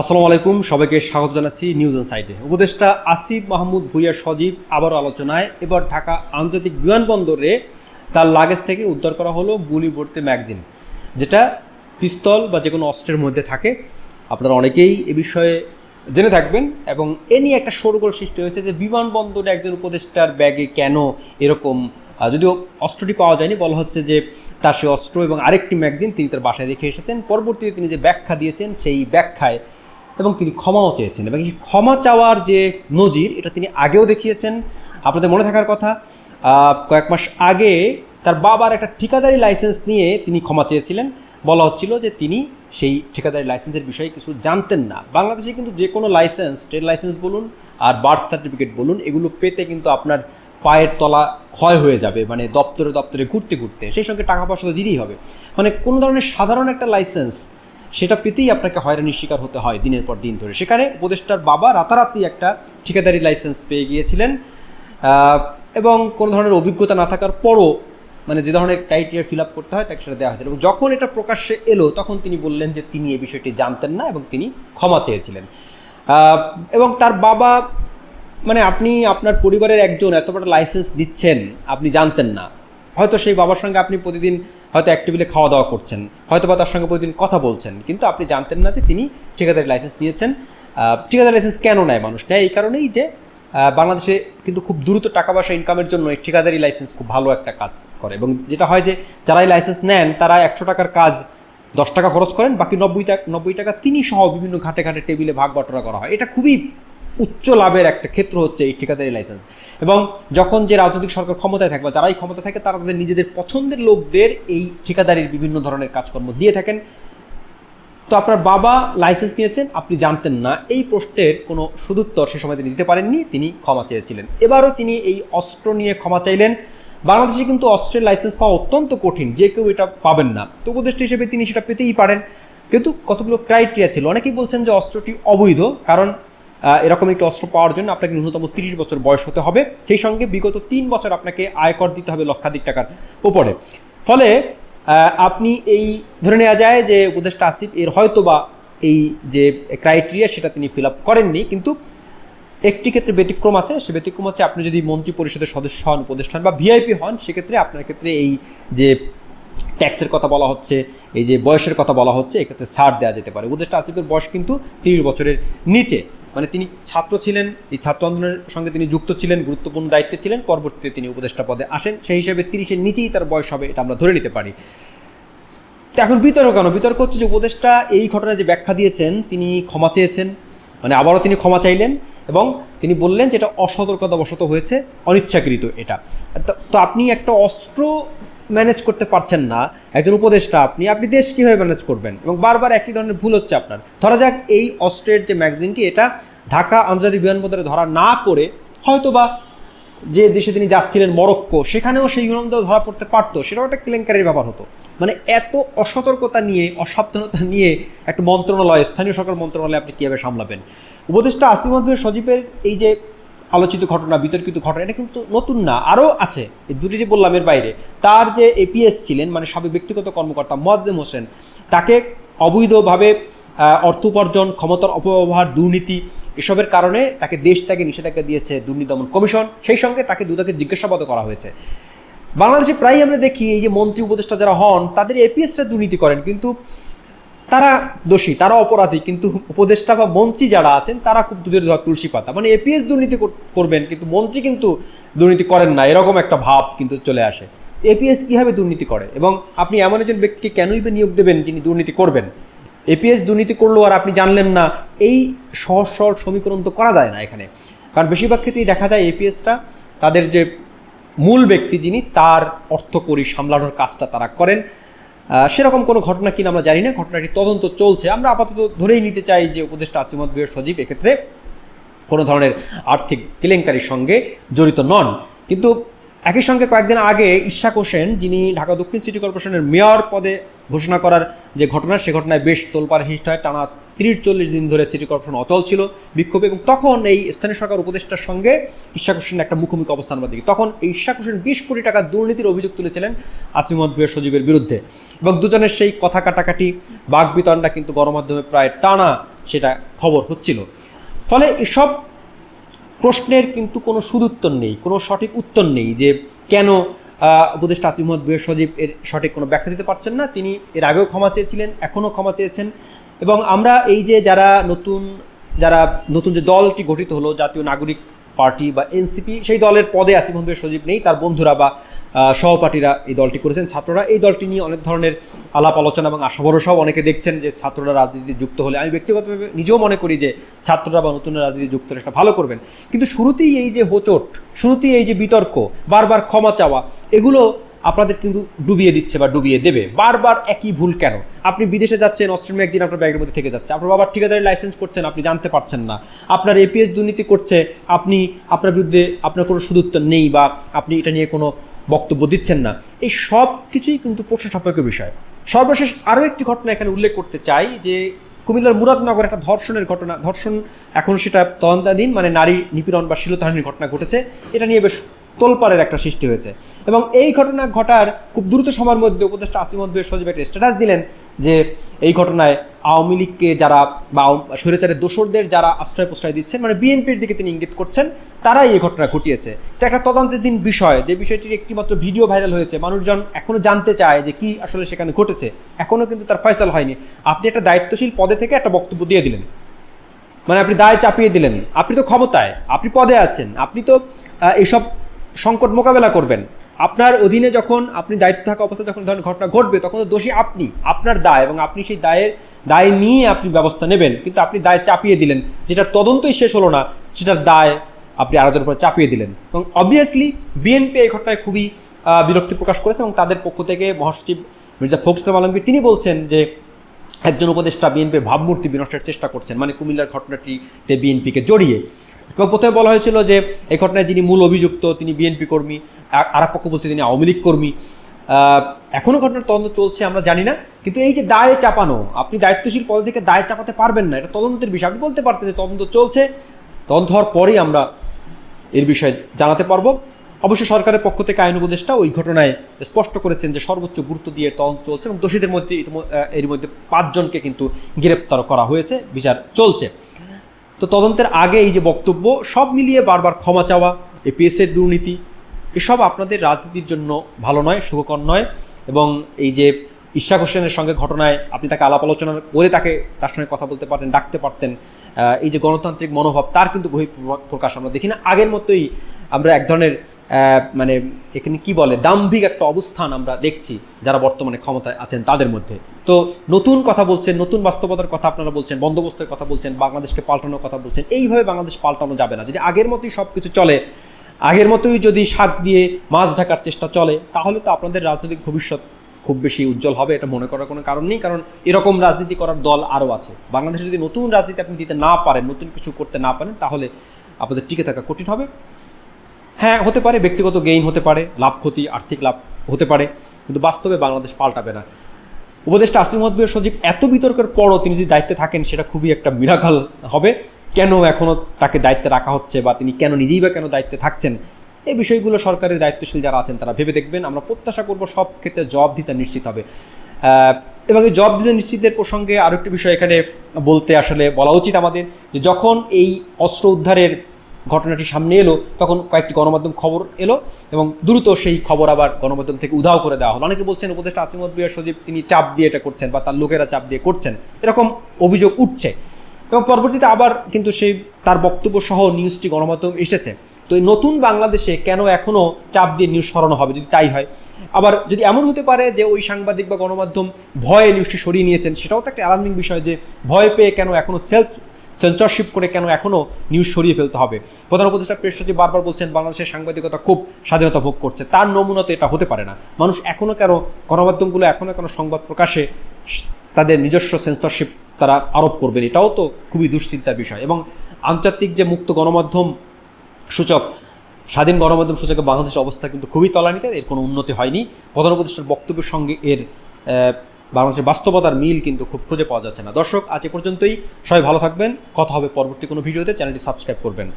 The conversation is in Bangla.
আসসালামু আলাইকুম, সবাইকে স্বাগত জানাচ্ছি নিউজ সাইটে উপদেষ্টা আসিফ মাহমুদ ভুইয়া সজীব আবার আলোচনায়। এবার ঢাকা আন্তর্জাতিক বিমানবন্দরে তার লাগেজ থেকে উদ্ধার করা হলো গুলি ভর্তি ম্যাগজিন যেটা পিস্তল বা যে কোনো অস্ত্রের মধ্যে থাকে। আপনারা অনেকেই এ বিষয়ে জেনে থাকবেন এবং এ নিয়ে একটা শোরগোল সৃষ্টি হয়েছে যে বিমানবন্দরে একজন উপদেষ্টার ব্যাগে কেন এরকম যদিও অস্ত্রটি পাওয়া যায়নি, বলা হচ্ছে যে তার সে অস্ত্র এবং আরেকটি ম্যাগজিন তিনি তার বাসায় রেখে এসেছেন। পরবর্তীতে তিনি যে ব্যাখ্যা দিয়েছেন, সেই ব্যাখ্যায় এবং তিনি ক্ষমাও চেয়েছেন এবং এই ক্ষমা চাওয়ার যে নজির, এটা তিনি আগেও দেখিয়েছেন। আপনাদের মনে থাকার কথা কয়েক মাস আগে তার বাবার একটা ঠিকাদারি লাইসেন্স নিয়ে তিনি ক্ষমা চেয়েছিলেন। বলা হচ্ছিল যে তিনি সেই ঠিকাদারি লাইসেন্সের বিষয়ে কিছু জানতেন না। বাংলাদেশে কিন্তু যে কোনো লাইসেন্স, ট্রেড লাইসেন্স বলুন আর বার্থ সার্টিফিকেট বলুন, এগুলো পেতে কিন্তু আপনার পায়ের তলা ক্ষয় হয়ে যাবে মানে দপ্তরে দপ্তরে ঘুরতে ঘুরতে। সেই সঙ্গে টাকা পয়সা তো দিতেই হবে। মানে কোনো ধরনের সাধারণ একটা লাইসেন্স সেটা পেতেই আপনাকে হয়রানির শিকার হতে হয় দিনের পর দিন ধরে। সেখানে উপদেষ্টার বাবা রাতারাতি একটা ঠিকাদারি লাইসেন্স পেয়ে গিয়েছিলেন এবং কোনো ধরনের অভিজ্ঞতা না থাকার পরও মানে যে ধরনের ক্রাইটেরিয়া ফিল আপ করতে হয় তাকে সেটা দেওয়া হয়েছিল। এবং যখন এটা প্রকাশ্যে এলো, তখন তিনি বললেন যে তিনি এই বিষয়টি জানতেন না এবং তিনি ক্ষমা চেয়েছিলেন। এবং তার বাবা মানে আপনি আপনার পরিবারের একজন এত বড় লাইসেন্স দিচ্ছেন, আপনি জানতেন না। হয়তো সেই বাবার সঙ্গে আপনি প্রতিদিন হয়তো এক টেবিলে খাওয়া দাওয়া করছেন হয়তো বা তার সঙ্গে প্রতিদিন কথা বলছেন, কিন্তু আপনি জানতেন না যে তিনি ঠিকাদারি লাইসেন্স নিয়েছেন। ঠিকাদারি লাইসেন্স কেন নেয় মানুষ? নেয় এই কারণেই যে বাংলাদেশে কিন্তু খুব দ্রুত টাকা পয়সা ইনকামের জন্য এই ঠিকাদারি লাইসেন্স খুব ভালো একটা কাজ করে এবং যেটা হয় যে যারা লাইসেন্স নেন, তারা একশো টাকার কাজ দশ টাকা খরচ করেন, বাকি নব্বই টাকা নব্বই টাকা তিনি সহ বিভিন্ন ঘাটে ঘাটে টেবিলে ভাগ বটরা করা হয়। এটা খুবই উচ্চ লাভের একটা ক্ষেত্র হচ্ছে এই ঠিকাদারি লাইসেন্স এবং যখন যে রাজনৈতিক সরকার ক্ষমতায় থাকবে যারাই ক্ষমতা থাকে, তারা তাদের নিজেদের পছন্দের লোকদের এই ঠিকাদারির বিভিন্ন ধরনের কাজকর্ম দিয়ে থাকেন। তো আপনার বাবা লাইসেন্স নিয়েছেন, আপনি জানতেন না। এই প্রশ্নের কোনো সুদুত্তর সে সময় তিনি দিতে পারেননি, তিনি ক্ষমা চেয়েছিলেন। এবারও তিনি এই অস্ত্র নিয়ে ক্ষমা চাইলেন। বাংলাদেশে কিন্তু অস্ত্রের লাইসেন্স পাওয়া অত্যন্ত কঠিন, যে কেউ এটা পাবেন না। তো উপদেষ্টা হিসেবে তিনি সেটা পেতেই পারেন। কিন্তু কতগুলো ক্রাইটেরিয়া ছিল? অনেকেই বলছেন যে অস্ত্রটি অবৈধ, কারণ এরকম একটি অস্ত্র পাওয়ার জন্য আপনাকে ন্যূনতম তিরিশ বছর বয়স হতে হবে। সেই সঙ্গে বিগত তিন বছর আপনাকে আয়কর দিতে হবে লক্ষাধিক টাকার উপরে। ফলে আপনি এই ধরে নেওয়া যায় যে উপদেষ্টা আসিফ এর হয়তো বা এই যে ক্রাইটেরিয়া সেটা তিনি ফিল আপ করেননি, কিন্তু একটি ক্ষেত্রে ব্যতিক্রম আছে। সে ব্যতিক্রম হচ্ছে আপনি যদি মন্ত্রী পরিষদের সদস্য হন উপদেষ্টান বা ভিআইপি হন, সেক্ষেত্রে আপনার ক্ষেত্রে এই যে ট্যাক্সের কথা বলা হচ্ছে, এই যে বয়সের কথা বলা হচ্ছে, এক্ষেত্রে ছাড় দেওয়া যেতে পারে। উপদেষ্টা আসিফের বয়স কিন্তু তিরিশ বছরের নিচে। মানে তিনি ছাত্র ছিলেন, এই ছাত্র আন্দোলনের সঙ্গে তিনি যুক্ত ছিলেন, গুরুত্বপূর্ণ দায়িত্বে ছিলেন, পরবর্তীতে তিনি উপদেষ্টা পদে আসেন। সেই হিসেবে তিরিশের নিচেই তার বয়স হবে, এটা আমরা ধরে নিতে পারি। তো এখন বিতর্ক কেন? বিতর্ক হচ্ছে যে উপদেষ্টা এই ঘটনায় যে ব্যাখ্যা দিয়েছেন, তিনি ক্ষমা চেয়েছেন মানে আবারও তিনি ক্ষমা চাইলেন এবং তিনি বললেন যে এটা অসতর্কতাবশত হয়েছে, অনিচ্ছাকৃত এটা। তো আপনি একটা অস্ত্র ম্যানেজ করতে পারছেন না, একজন উপদেষ্টা আপনি আপনি দেশ কীভাবে ম্যানেজ করবেন? এবং বারবার একই ধরনের ভুল হচ্ছে আপনার। ধরা যাক এই অস্ট্রের যে ম্যাগজিনটি এটা ঢাকা আন্তর্জাতিক বিমানবন্দরে ধরা না পড়ে হয়তোবা যে দেশে তিনি যাচ্ছিলেন মরক্কো, সেখানেও সেই বিমানবন্দর ধরা পড়তে পারতো। সেটাও একটা কেলেঙ্কারির ব্যাপার হতো। মানে এত অসতর্কতা নিয়ে, অসাবধানতা নিয়ে একটা মন্ত্রণালয়, স্থানীয় সরকার মন্ত্রণালয় আপনি কীভাবে সামলাবেন? উপদেষ্টা আসিম সজীবের এই যে আলোচিত ঘটনা, বিতর্কিত ঘটনা, এটা কিন্তু নতুন না, আরও আছে। এই দুটি যে বললাম এর বাইরে, তার যে এপিএস ছিলেন মানে সাবেক ব্যক্তিগত কর্মকর্তা মোয়াজ্জেম হোসেন, তাকে অবৈধভাবে অর্থ উপার্জন, ক্ষমতার অপব্যবহার, দুর্নীতি এসবের কারণে তাকে দেশ ত্যাগে নিষেধাজ্ঞা দিয়েছে দুর্নীতি দমন কমিশন। সেই সঙ্গে তাকে দুদকে জিজ্ঞাসাবাদ করা হয়েছে। বাংলাদেশে প্রায়ই আমরা দেখি, এই যে মন্ত্রী, উপদেষ্টা যারা হন, তাদের এপিএসরা দুর্নীতি করেন, কিন্তু তারা দোষী, তারা অপরাধী, কিন্তু উপদেষ্টা বা মন্ত্রী যারা আছেন, তারা খুব দূরের ধর তুলসী পাতা। মানে এপিএস দুর্নীতি করবেন, কিন্তু মন্ত্রী কিন্তু দুর্নীতি করেন না, এরকম একটা ভাব কিন্তু চলে আসে। এপিএস কীভাবে দুর্নীতি করে? এবং আপনি এমন একজন ব্যক্তিকে কেনই বা নিয়োগ দেবেন যিনি দুর্নীতি করবেন? এপিএস দুর্নীতি করল আর আপনি জানলেন না, এই সহজ সরল সমীকরণ তো করা যায় না এখানে। কারণ বেশিরভাগ ক্ষেত্রেই দেখা যায় এপিএসরা তাদের যে মূল ব্যক্তি যিনি, তার অর্থকরী সামলানোর কাজটা তারা করেন। সেরকম কোনো ঘটনা কিনা আমরা জানি না। ঘটনাটি তদন্ত চলছে। আমরা আপাতত ধরেই নিতে চাই যে উপদেষ্টা আসিমত বিয়ের সজীব এক্ষেত্রে কোনো ধরনের আর্থিক কেলেঙ্কারির সঙ্গে জড়িত নন। কিন্তু একই সঙ্গে কয়েকদিন আগে ঈশাক হোসেন, যিনি ঢাকা দক্ষিণ সিটি কর্পোরেশনের মেয়র পদে ঘোষণা করার যে ঘটনা, সে ঘটনায় বেশ তোলপাড়ে সৃষ্টি হয়। টানা তিরিশ চল্লিশ দিন ধরে সিটি কর্পোরেশন অচল ছিল, বিক্ষোভে, এবং তখন এই স্থানীয় সরকার উপদেষ্টার সঙ্গে ইশাক হোসেন একটা মুখোমুখি অবস্থান আমরা তখন এই ইশাক হোসেন বিশ কোটি টাকা দুর্নীতির অভিযোগ তুলেছিলেন আসিমত ভুয়ের সজীবের বিরুদ্ধে। এবং দুজনের সেই কথা কাটাকাটি, বাঘ বিতরণটা কিন্তু গণমাধ্যমে প্রায় টানা সেটা খবর হচ্ছিল। ফলে এসব প্রশ্নের কিন্তু কোনো সুদুত্তর নেই, কোনো সঠিক উত্তর নেই যে কেন উপদেষ্টা আসিফ মোহাম্মদ সজীব এর সঠিক কোনো ব্যাখ্যা দিতে পারছেন না। তিনি এর আগেও ক্ষমা চেয়েছিলেন, এখনও ক্ষমা চেয়েছেন। এবং আমরা এই যে যারা নতুন যারা নতুন যে দলটি গঠিত হলো, জাতীয় নাগরিক পার্টি বা এনসিপি, সেই দলের পদে আসিফ মোহাম্মদ সজীব নেই, তার বন্ধুরা বা সহপাঠীরা এই দলটি করেছেন। ছাত্ররা এই দলটি নিয়ে অনেক ধরনের আলাপ আলোচনা এবং আশা ভরসাও অনেকে দেখছেন যে ছাত্ররা রাজনীতিতে যুক্ত হলে। আমি ব্যক্তিগতভাবে নিজেও মনে করি যে ছাত্ররা বা নতুন রাজনীতি যুক্ত হলে সেটা ভালো করবেন। কিন্তু শুরুতেই এই যে হোচট, শুরুতেই এই যে বিতর্ক, বারবার ক্ষমা চাওয়া, এগুলো আপনাদের কিন্তু ডুবিয়ে দিচ্ছে বা ডুবিয়ে দেবে। বারবার একই ভুল কেন? আপনি বিদেশে যাচ্ছেন অস্ট্রেলিয়া একদিন আপনার ব্যাগের মধ্যে থেকে যাচ্ছে। আপনার বাবার ঠিকাদারি লাইসেন্স করছেন, আপনি জানতে পারছেন না। আপনার এপিএস দুর্নীতি করছে, আপনি, আপনার বিরুদ্ধে আপনার কোনো সুদুত্তর নেই বা আপনি এটা নিয়ে কোনো বক্তব্য দিচ্ছেন না। এই সব কিছুই কিন্তু প্রশ্ন সাপেক্ষ বিষয়। সর্বশেষ আরও একটি ঘটনা এখানে উল্লেখ করতে চাই যে, কুমিল্লার মুরাদনগর একটা ধর্ষণের ঘটনা, ধর্ষণ এখন সেটা তদন্তাধীন মানে নারী নিপীড়ন বা শিলতাহানির ঘটনা ঘটেছে। এটা নিয়ে বেশ তোলপাড়ের একটা সৃষ্টি হয়েছে। এবং এই ঘটনা ঘটার খুব দ্রুত সময়ের মধ্যে উপদেষ্টা আসিমদ সজীব একটা স্ট্যাটাস দিলেন যে, এই ঘটনায় আওয়ামী লীগকে যারা বা স্বৈরাচারের দোসরদের যারা আশ্রয় প্রশ্রয় দিচ্ছেন মানে বিএনপির দিকে তিনি ইঙ্গিত করছেন, তারাই এই ঘটনা ঘটিয়েছে। তো একটা তদন্তের দিন বিষয়, যে বিষয়টির একটিমাত্র ভিডিও ভাইরাল হয়েছে, মানুষজন এখনও জানতে চায় যে কি আসলে সেখানে ঘটেছে। এখনও কিন্তু তার ফয়সাল হয়নি। আপনি একটা দায়িত্বশীল পদে থেকে একটা বক্তব্য দিয়ে দিলেন। মানে আপনি দায় চাপিয়ে দিলেন। আপনি তো ক্ষমতায়, আপনি পদে আছেন। আপনি তো এইসব সংকট মোকাবেলা করবেন। আপনার অধীনে যখন আপনি দায়িত্ব থাকা অবস্থায় যখন ধরনের ঘটনা ঘটবে, তখন তো দোষী আপনি, আপনার দায় এবং আপনি সেই দায়ের, দায় নিয়ে আপনি ব্যবস্থা নেবেন। কিন্তু আপনি দায় চাপিয়ে দিলেন যেটার তদন্তই শেষ হলো না, সেটার দায় আপনি আরোদের উপর চাপিয়ে দিলেন। এবং অবভিয়াসলি বিএনপি এই ঘটনায় খুবই বিরক্তি প্রকাশ করেছে এবং তাদের পক্ষ থেকে মহাসচিব মির্জা ফখরুল আলমগীর তিনি বলছেন যে, একজন উপদেষ্টা বিএনপির ভাবমূর্তি বিনষ্টের চেষ্টা করছেন মানে কুমিল্লার ঘটনাটিতে বিএনপিকে জড়িয়ে। এবং প্রথমে বলা হয়েছিল যে এই ঘটনায় যিনি মূল অভিযুক্ত, তিনি বিএনপি কর্মী আর- পক্ষ বলছে তিনি আওয়ামী লীগ কর্মী। এখনও ঘটনার তদন্ত চলছে, আমরা জানি না। কিন্তু এই যে দায়ে চাপানো, আপনি দায়িত্বশীল পদ থেকে দায়ে চাপাতে পারবেন না, এটা তদন্তের বিষয়। আপনি বলতে পারতেন যে তদন্ত চলছে, তদন্ত হওয়ার পরেই আমরা এর বিষয়ে জানাতে পারব। অবশ্য সরকারের পক্ষ থেকে আইন উপদেষ্টা ওই ঘটনায় স্পষ্ট করেছেন যে সর্বোচ্চ গুরুত্ব দিয়ে তদন্ত চলছে এবং দোষীদের মধ্যে এর মধ্যে পাঁচজনকে কিন্তু গ্রেপ্তার করা হয়েছে, বিচার চলছে। তো তদন্তের আগে এই যে বক্তব্য, সব মিলিয়ে বারবার ক্ষমা চাওয়া এপিএসের দুর্নীতি, এসব আপনাদের রাজনীতির জন্য ভালো নয়, সুখকর নয় এবং এই যে ইশাক হোসেনের সঙ্গে ঘটনায় আপনি তাকে আলাপ আলোচনা করে তাকে তার সঙ্গে কথা বলতে পারতেন, ডাকতে পারতেন এই যে গণতান্ত্রিক মনোভাব, তার কিন্তু বহি প্রকাশ আমরা দেখি না। আগের মতোই আমরা এক ধরনের মানে এখানে কি বলে, দাম্ভিক একটা অবস্থান আমরা দেখছি যারা বর্তমানে ক্ষমতায় আছেন তাদের মধ্যে। তো নতুন কথা বলছেন, নতুন বাস্তবতার কথা আপনারা বলছেন, বন্দোবস্তের কথা বলছেন, বাংলাদেশকে পাল্টানোর কথা বলছেন, এইভাবে বাংলাদেশ পাল্টানো যাবে না। যদি আগের মতোই সব কিছু চলে, আগের মতোই যদি শাক দিয়ে মাছ ঢাকার চেষ্টা চলে, তাহলে তো আপনাদের রাজনৈতিক ভবিষ্যৎ খুব বেশি উজ্জ্বল হবে, এটা মনে করার কোনো কারণ নেই, কারণ এরকম রাজনীতি করার দল আরও আছে। বাংলাদেশে যদি নতুন রাজনীতি আপনি দিতে না পারেন, নতুন কিছু করতে না পারেন, তাহলে আপনাদের টিকে থাকা কঠিন হবে। হ্যাঁ হতে পারে, ব্যক্তিগত গেইন হতে পারে, লাভ ক্ষতি, আর্থিক লাভ হতে পারে, কিন্তু বাস্তবে বাংলাদেশ পাল্টাবে না। উপদেষ্টা আসিম মহদ্বীর সজীব এত বিতর্কের পরও তিনি যদি দায়িত্বে থাকেন, সেটা খুবই একটা মিরাকাল হবে। কেন এখনও তাকে দায়িত্বে রাখা হচ্ছে বা তিনি কেন নিজেই বা কেন দায়িত্বে থাকছেন, এই বিষয়গুলো সরকারের দায়িত্বশীল যারা আছেন, তারা ভেবে দেখবেন। আমরা প্রত্যাশা করব সব ক্ষেত্রে জবাব দিতে নিশ্চিত হবে। এবং এই দিতে নিশ্চিতের প্রসঙ্গে আরও একটি বিষয় এখানে বলতে আসলে বলা উচিত আমাদের যে যখন এই অস্ত্র উদ্ধারের ঘটনাটি সামনে এলো, তখন কয়েকটি গণমাধ্যম খবর এলো এবং দ্রুত সেই খবর আবার গণমাধ্যম থেকে উধাও করে দেওয়া হলো। অনেকে বলছেন উপদেষ্টা আসিমত বিয়া সজীব, তিনি চাপ দিয়ে এটা করছেন বা তার লোকেরা চাপ দিয়ে করছেন। এরকম অভিযোগ উঠছে। এবং পরবর্তীতে আবার কিন্তু সেই, তার বক্তব্য সহ নিউজটি গণমাধ্যম এসেছে। তো এই নতুন বাংলাদেশে কেন এখনও চাপ দিয়ে নিউজ সরানো হবে যদি তাই হয়? আবার যদি এমন হতে পারে যে ওই সাংবাদিক বা গণমাধ্যম ভয়ে নিউজটি সরিয়ে নিয়েছেন, সেটাও তো একটা অ্যালার্মিং বিষয় যে ভয় পেয়ে কেন এখনও সেলফ সেন্সরশিপ করে কেন এখনও নিউজ সরিয়ে ফেলতে হবে? প্রধান উপদেষ্টা প্রেস সচিব বারবার বলছেন, বাংলাদেশের সাংবাদিকতা খুব স্বাধীনতা ভোগ করছে। তার নমুনা তো এটা হতে পারে না। মানুষ এখনও কেন গণমাধ্যমগুলো এখনও কেন সংবাদ প্রকাশে তাদের নিজস্ব সেন্সরশিপ তারা আরোপ করবেন? এটাও তো খুবই দুশ্চিন্তার বিষয়। এবং আন্তর্জাতিক যে মুক্ত গণমাধ্যম সূচক, স্বাধীন গণমাধ্যম সূচকে বাংলাদেশের অবস্থা কিন্তু খুবই তলানিতে, এর কোনো উন্নতি হয়নি। প্রধান উপদেষ্টার বক্তব্যের সঙ্গে এর বাংলাদেশের বাস্তবতার মিল কিন্তু খুব খুঁজে পাওয়া যাচ্ছে না। দর্শক, আজ এ পর্যন্তই। সবাই ভালো থাকবেন। কথা হবে পরবর্তী কোনো ভিডিওতে। চ্যানেলটি সাবস্ক্রাইব করবেন।